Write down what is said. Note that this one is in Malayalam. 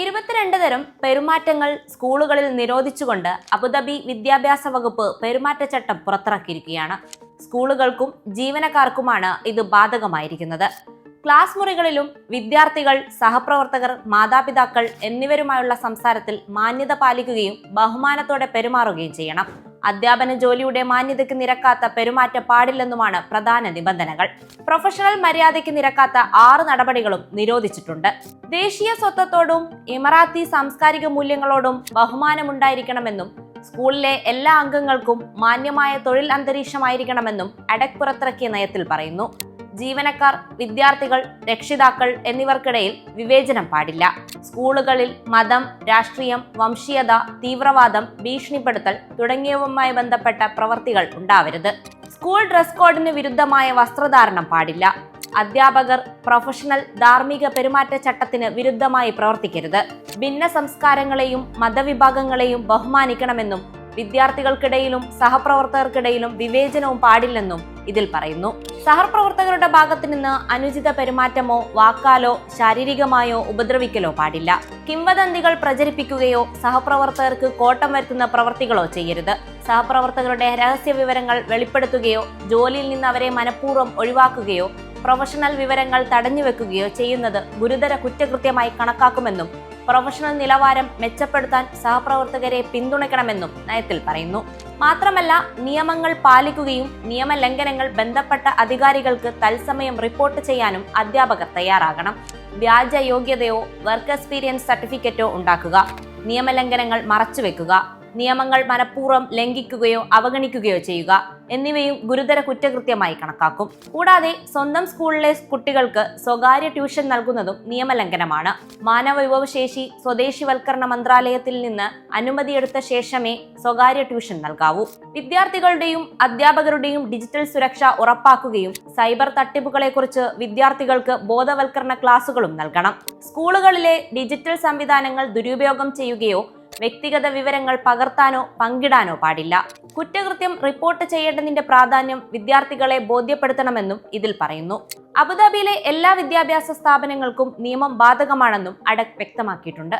ഇരുപത്തിരണ്ട് തരം പെരുമാറ്റങ്ങൾ സ്കൂളുകളിൽ നിരോധിച്ചുകൊണ്ട് അബുദാബി വിദ്യാഭ്യാസ വകുപ്പ് പെരുമാറ്റച്ചട്ടം പുറത്തിറക്കിയിരിക്കുകയാണ്. സ്കൂളുകൾക്കും ജീവനക്കാർക്കുമാണ് ഇത് ബാധകമായിരിക്കുന്നത്. ക്ലാസ് മുറികളിലും വിദ്യാർത്ഥികൾ സഹപ്രവർത്തകർ മാതാപിതാക്കൾ എന്നിവരുമായുള്ള സംസാരത്തിൽ മാന്യത പാലിക്കുകയും ബഹുമാനത്തോടെ പെരുമാറുകയും ചെയ്യണം. അധ്യാപന ജോലിയുടെ മാന്യതയ്ക്ക് നിരക്കാത്ത പെരുമാറ്റ പാടില്ലെന്നുമാണ് പ്രധാന നിബന്ധനകൾ. പ്രൊഫഷണൽ മര്യാദയ്ക്ക് നിരക്കാത്ത ആറ് നടപടികളും നിരോധിച്ചിട്ടുണ്ട്. ദേശീയ സ്വത്വത്തോടും ഇമറാത്തി സാംസ്കാരിക മൂല്യങ്ങളോടും ബഹുമാനമുണ്ടായിരിക്കണമെന്നും സ്കൂളിലെ എല്ലാ അംഗങ്ങൾക്കും മാന്യമായ തൊഴിൽ അന്തരീക്ഷമായിരിക്കണമെന്നും അടക്പുറത്തിറക്കിയ നയത്തിൽ പറയുന്നു. ജീവനക്കാർ വിദ്യാർത്ഥികൾ രക്ഷിതാക്കൾ എന്നിവർക്കിടയിൽ വിവേചനം പാടില്ല. സ്കൂളുകളിൽ മതം രാഷ്ട്രീയം വംശീയത തീവ്രവാദം ഭീഷണിപ്പെടുത്തൽ തുടങ്ങിയവുമായി ബന്ധപ്പെട്ട പ്രവർത്തികൾ ഉണ്ടാവരുത്. സ്കൂൾ ഡ്രസ് കോഡിന് വിരുദ്ധമായ വസ്ത്രധാരണം പാടില്ല. അധ്യാപകർ പ്രൊഫഷണൽ ധാർമ്മിക പെരുമാറ്റച്ചട്ടത്തിന് വിരുദ്ധമായി പ്രവർത്തിക്കരുത്. ഭിന്ന സംസ്കാരങ്ങളെയും മതവിഭാഗങ്ങളെയും ബഹുമാനിക്കണമെന്നും വിദ്യാർത്ഥികൾക്കിടയിലും സഹപ്രവർത്തകർക്കിടയിലും വിവേചനവും പാടില്ലെന്നും ഇതിൽ പറയുന്നു. സഹപ്രവർത്തകരുടെ ഭാഗത്തു നിന്ന് അനുചിത പെരുമാറ്റമോ വാക്കാലോ ശാരീരികമായോ ഉപദ്രവിക്കലോ പാടില്ല. കിംവദന്തികൾ പ്രചരിപ്പിക്കുകയോ സഹപ്രവർത്തകർക്ക് കോട്ടം വരുത്തുന്ന പ്രവർത്തികളോ ചെയ്യരുത്. സഹപ്രവർത്തകരുടെ രഹസ്യ വിവരങ്ങൾ വെളിപ്പെടുത്തുകയോ ജോലിയിൽ നിന്ന് അവരെ മനഃപൂർവം ഒഴിവാക്കുകയോ പ്രൊഫഷണൽ വിവരങ്ങൾ തടഞ്ഞുവെക്കുകയോ ചെയ്യുന്നത് ഗുരുതര കുറ്റകൃത്യമായി കണക്കാക്കുമെന്നും പ്രൊഫഷണൽ നിലവാരം മെച്ചപ്പെടുത്താൻ സഹപ്രവർത്തകരെ പിന്തുണയ്ക്കണമെന്നും നയത്തിൽ പറയുന്നു. മാത്രമല്ല നിയമങ്ങൾ പാലിക്കുകയും നിയമലംഘനങ്ങൾ ബന്ധപ്പെട്ട അധികാരികൾക്ക് തത്സമയം റിപ്പോർട്ട് ചെയ്യാനും അധ്യാപകർ തയ്യാറാകണം. വ്യാജ യോഗ്യതയോ വർക്ക് എക്സ്പീരിയൻസ് സർട്ടിഫിക്കറ്റോ ഉണ്ടാക്കുക. നിയമലംഘനങ്ങൾ മറച്ചുവെക്കുക. നിയമങ്ങൾ മനഃപൂർവം ലംഘിക്കുകയോ അവഗണിക്കുകയോ ചെയ്യുക എന്നിവയും ഗുരുതര കുറ്റകൃത്യമായി കണക്കാക്കും. കൂടാതെ സ്വന്തം സ്കൂളിലെ കുട്ടികൾക്ക് സ്വകാര്യ ട്യൂഷൻ നൽകുന്നതും നിയമലംഘനമാണ്. മാനവ വിഭവശേഷി സ്വദേശിവൽക്കരണ മന്ത്രാലയത്തിൽ നിന്ന് അനുമതിയെടുത്ത ശേഷമേ സ്വകാര്യ ട്യൂഷൻ നൽകാവൂ. വിദ്യാർത്ഥികളുടെയും അധ്യാപകരുടെയും ഡിജിറ്റൽ സുരക്ഷ ഉറപ്പാക്കുകയും സൈബർ തട്ടിപ്പുകളെക്കുറിച്ച് വിദ്യാർത്ഥികൾക്ക് ബോധവൽക്കരണ ക്ലാസുകളും നൽകണം. സ്കൂളുകളിലെ ഡിജിറ്റൽ സംവിധാനങ്ങൾ ദുരുപയോഗം ചെയ്യുകയോ വ്യക്തിഗത വിവരങ്ങൾ പകർത്താനോ പങ്കിടാനോ പാടില്ല. കുറ്റകൃത്യം റിപ്പോർട്ട് ചെയ്യേണ്ടതിന്റെ പ്രാധാന്യം വിദ്യാർത്ഥികളെ ബോധ്യപ്പെടുത്തണമെന്നും ഇതിൽ പറയുന്നു. അബുദാബിയിലെ എല്ലാ വിദ്യാഭ്യാസ സ്ഥാപനങ്ങൾക്കും നിയമം ബാധകമാണെന്നും അഡക് വ്യക്തമാക്കിയിട്ടുണ്ട്.